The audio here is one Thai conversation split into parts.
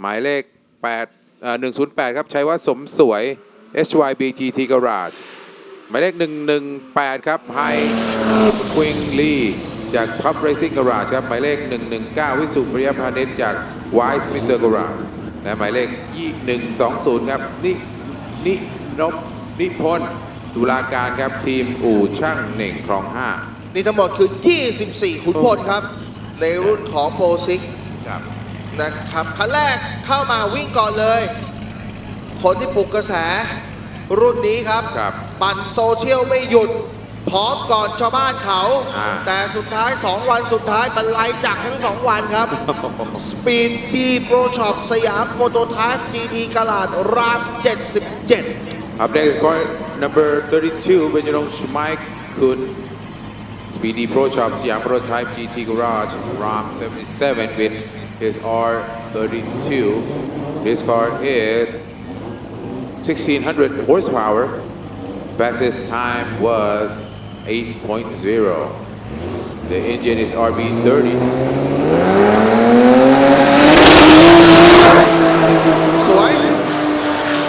หมายเลข8เอ่อ108 ครับชัยวัฒน์สมสวย HYB GT Garage หมายเลข 118 ครับไฮควิงลีจาก Top Racing Garage ครับหมายเลข 119 วิสุปริยพานิชจาก Wise Mr. Garage และหมายเลข 120 ครับนินินพนิพนธ์ตุลาการครับทีมอู่ช่างเหน่งคลอง 5 นี่ทั้งหมดคือ 24 ขุนพลครับ ในรุ่นของโปรซิกครับ นะครับคันแรกเข้ามาวิ่งก่อนเลย คนที่ปลุกกระแสรุ่นนี้ครับ ครับ ปั่นโซเชียลไม่หยุด พร้อมก่อนชาวบ้านเขา อ่า แต่สุดท้าย 2 วันสุดท้ายบรรลัยจากทั้ง 2 วันครับสปีดดีโปรช็อปสยามโมโตไทป์ GT กลาดราม 77 Up next, car number 32, Benjamin Schmeik Kun. Speedy Pro Shop, Siam Prototype GT Garage, ROM 77 with his R32. This car is 1600 horsepower. Fastest time was 8.0. The engine is RB30. สวย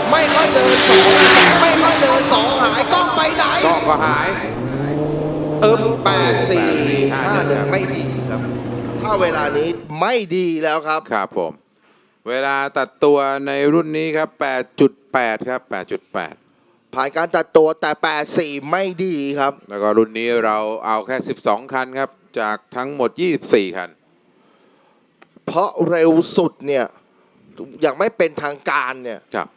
ไม่ค่อยเดิ นสองไม่ค่อยเดินสองหายกล้องไปไหนกล้องก็หายเอิมแปดสี่84ห้าหนึ่งไม่ดีครับถ้าเวลานี้ไม่ดีแล้วครับ ครับผม เวลาตัดตัวในรุ่นนี้ครับ 8.8 ครับ 8.8 ผ่านการตัดตัวแต่ 84 ไม่ดีครับ แล้วก็รุ่นนี้เราเอาแค่ 12 คันครับ จากทั้งหมด 24 คัน เพราะเร็วสุดเนี่ย อย่างไม่เป็นทางการเนี่ย ครับ